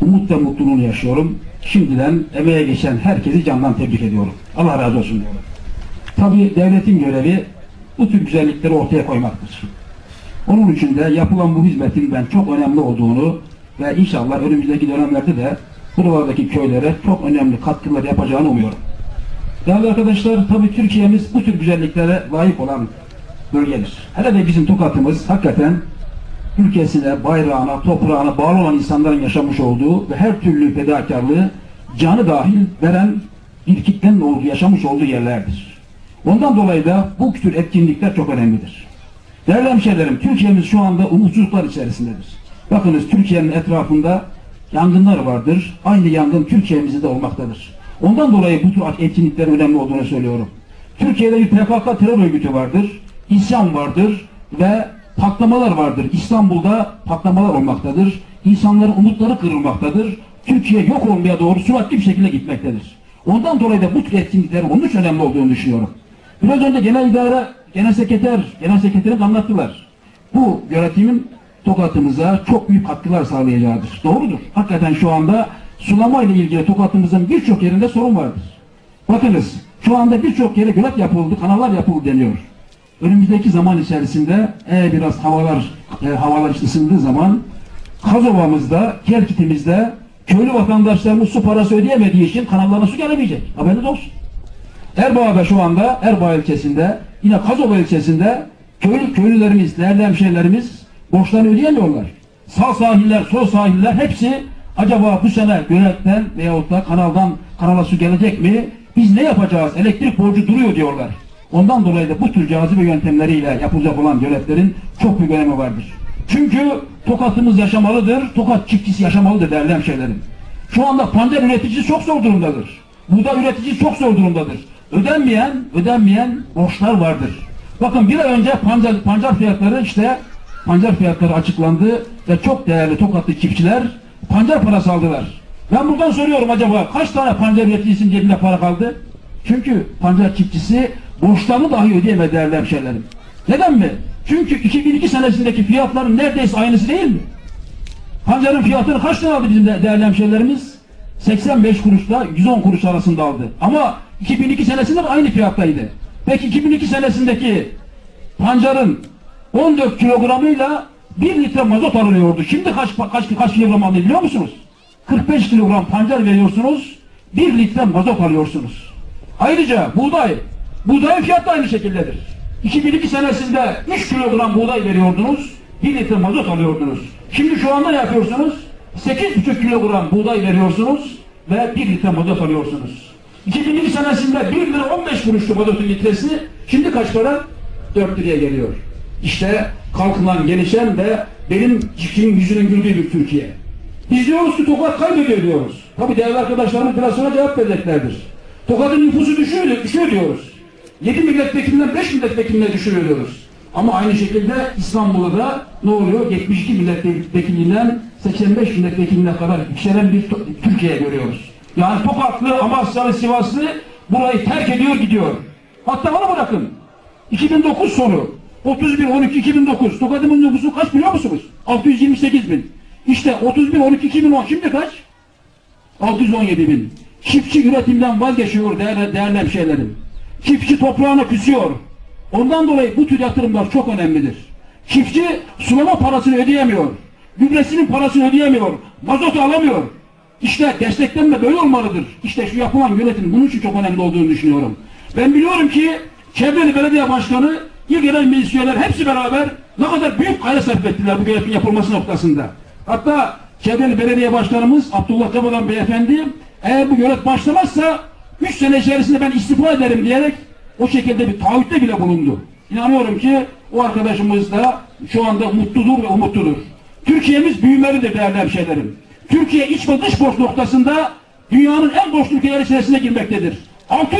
umut ve mutluluğunu yaşıyorum. Şimdiden emeğe geçen herkesi candan tebrik ediyorum. Allah razı olsun diyorum. Tabi devletin görevi bu tür güzellikleri ortaya koymaktır. Onun için de yapılan bu hizmetin ben çok önemli olduğunu ve inşallah önümüzdeki dönemlerde de buralardaki köylere çok önemli katkılar yapacağını umuyorum. Değerli arkadaşlar, tabii Türkiye'miz bu tür güzelliklere layık olan bölgedir. Hele de bizim Tokat'ımız hakikaten ülkesine, bayrağına, toprağına bağlı olan insanların yaşamış olduğu ve her türlü fedakarlığı canı dahil veren bir kitlenin olduğu, yaşamış olduğu yerlerdir. Ondan dolayı da bu tür etkinlikler çok önemlidir. Değerli hemşehrilerim, Türkiye'miz şu anda umutsuzluklar içerisindedir. Bakınız Türkiye'nin etrafında yangınlar vardır. Aynı yangın Türkiye'mizde de olmaktadır. Ondan dolayı bu tür etkinliklerin önemli olduğunu söylüyorum. Türkiye'de bir PKK terör örgütü vardır, isyan vardır ve patlamalar vardır. İstanbul'da patlamalar olmaktadır. İnsanların umutları kırılmaktadır. Türkiye yok olmaya doğru süratli bir şekilde gitmektedir. Ondan dolayı da bu etkinliklerin onun için önemli olduğunu düşünüyorum. Biraz önce genel idare, genel sekreter, genel sekreterin anlattılar. Bu yönetimin Tokat'ımıza çok büyük katkılar sağlayacağıdır. Doğrudur. Hakikaten şu anda sulama ile ilgili Tokat'ımızın birçok yerinde sorun vardır. Bakınız şu anda birçok yere gölet yapıldı, kanallar yapıldı deniyor. Önümüzdeki zaman içerisinde eğer biraz havalar e, havalar ısındığı zaman Kazova'mızda, Kerkit'imizde köylü vatandaşlarımız su parası ödeyemediği için kanallarına su gelemeyecek. Haberiniz olsun. Erbaa'da şu anda Erbaa ilçesinde yine Kazova ilçesinde köylü köylülerimiz, değerli hemşehrilerimiz borçlarını ödeyemiyorlar. Sağ sahiller, sol sahiller hepsi acaba bu sene göletten veyahut da kanaldan kanala su gelecek mi? Biz ne yapacağız? Elektrik borcu duruyor diyorlar. Ondan dolayı da bu tür cazibe yöntemleriyle yapılacak olan göletlerin çok büyük önemi vardır. Çünkü Tokat'ımız yaşamalıdır, Tokat çiftçisi yaşamalıdır değerli hemşehrilerim. Şu anda pancar üreticisi çok zor durumdadır. Buğday üreticisi çok zor durumdadır. Ödenmeyen, ödenmeyen borçlar vardır. Bakın bir ay önce pancar, pancar fiyatları işte pancar fiyatları açıklandı ve çok değerli Tokatlı çiftçiler pancar parası aldılar. Ben buradan soruyorum acaba kaç tane pancar üreticisinin cebinde para kaldı? Çünkü pancar çiftçisi borçlarını dahi ödeyemedi değerli hemşehrilerim. Neden mi? Çünkü 2002 senesindeki fiyatların neredeyse aynısı değil mi? Pancarın fiyatını kaç lira aldı bizim de değerli hemşehrilerimiz? 85 kuruşla 110 kuruş arasında aldı. Ama 2002 senesinde de aynı fiyattaydı. Peki 2002 senesindeki pancarın 14 kilogramıyla 1 litre mazot alınıyordu. Şimdi kaç kaç kaç kilogram alıyor biliyor musunuz? 45 kilogram pancar veriyorsunuz, 1 litre mazot alıyorsunuz. Ayrıca buğday, buğdayın fiyatı da aynı şekildedir. 2002 senesinde 3 kilogram buğday veriyordunuz, 1 litre mazot alıyordunuz. Şimdi şu anda ne yapıyorsunuz? 8,5 kilogram buğday veriyorsunuz ve 1 litre mazot alıyorsunuz. 2002 senesinde 1 lira 15 kuruştu mazotun litresi, şimdi kaç para? 4 liraya geliyor. İşte kalkınan, gelişen ve benim çiftçinin yüzünün güldüğü bir Türkiye. Biz diyoruz ki Tokat kaybediyor diyoruz. Tabi değerli arkadaşlarımız biraz sonra cevap vereceklerdir. Tokat'ın nüfusu düşüyor, düşüyor diyoruz. 7 milletvekilinden 5 milletvekiline düşürüyor diyoruz. Ama aynı şekilde İstanbul'da da ne oluyor? 72 milletvekilinden 85 milletvekiline kadar yükselen bir Türkiye görüyoruz. Yani Tokatlı, Amasyalı, Sivaslı burayı terk ediyor gidiyor. Hatta bana bırakın. 2009 sonu 31 12 2009 Tokat'ın nüfusu kaç biliyor musunuz? 628 bin. İşte 31 12 2010 şimdi kaç? 617 bin. Çiftçi üretimden vazgeçiyor değerli, değerli hemşehrilerim. Çiftçi toprağına küsüyor. Ondan dolayı bu tür yatırımlar çok önemlidir. Çiftçi sulama parasını ödeyemiyor. Gübresinin parasını ödeyemiyor. Mazotu alamıyor. İşte desteklenme böyle olmalıdır. İşte şu yapılan yönetim bunun için çok önemli olduğunu düşünüyorum. Ben biliyorum ki Çevreli Belediye Başkanı, il genel meclis üyeleri hepsi beraber ne kadar büyük gayret sarf ettiler bu göletin yapılması noktasında. Hatta Çevreli Belediye Başkanımız Abdullah Kabadan Beyefendi eğer bu gölet başlamazsa 3 sene içerisinde ben istifa ederim diyerek o şekilde bir taahhütte bile bulundu. İnanıyorum ki o arkadaşımız da şu anda mutludur ve umutludur. Türkiye'miz büyümelidir değerli hemşehrilerim. Türkiye iç ve dış borç noktasında dünyanın en borçlu ülkeleri içerisine girmektedir. 6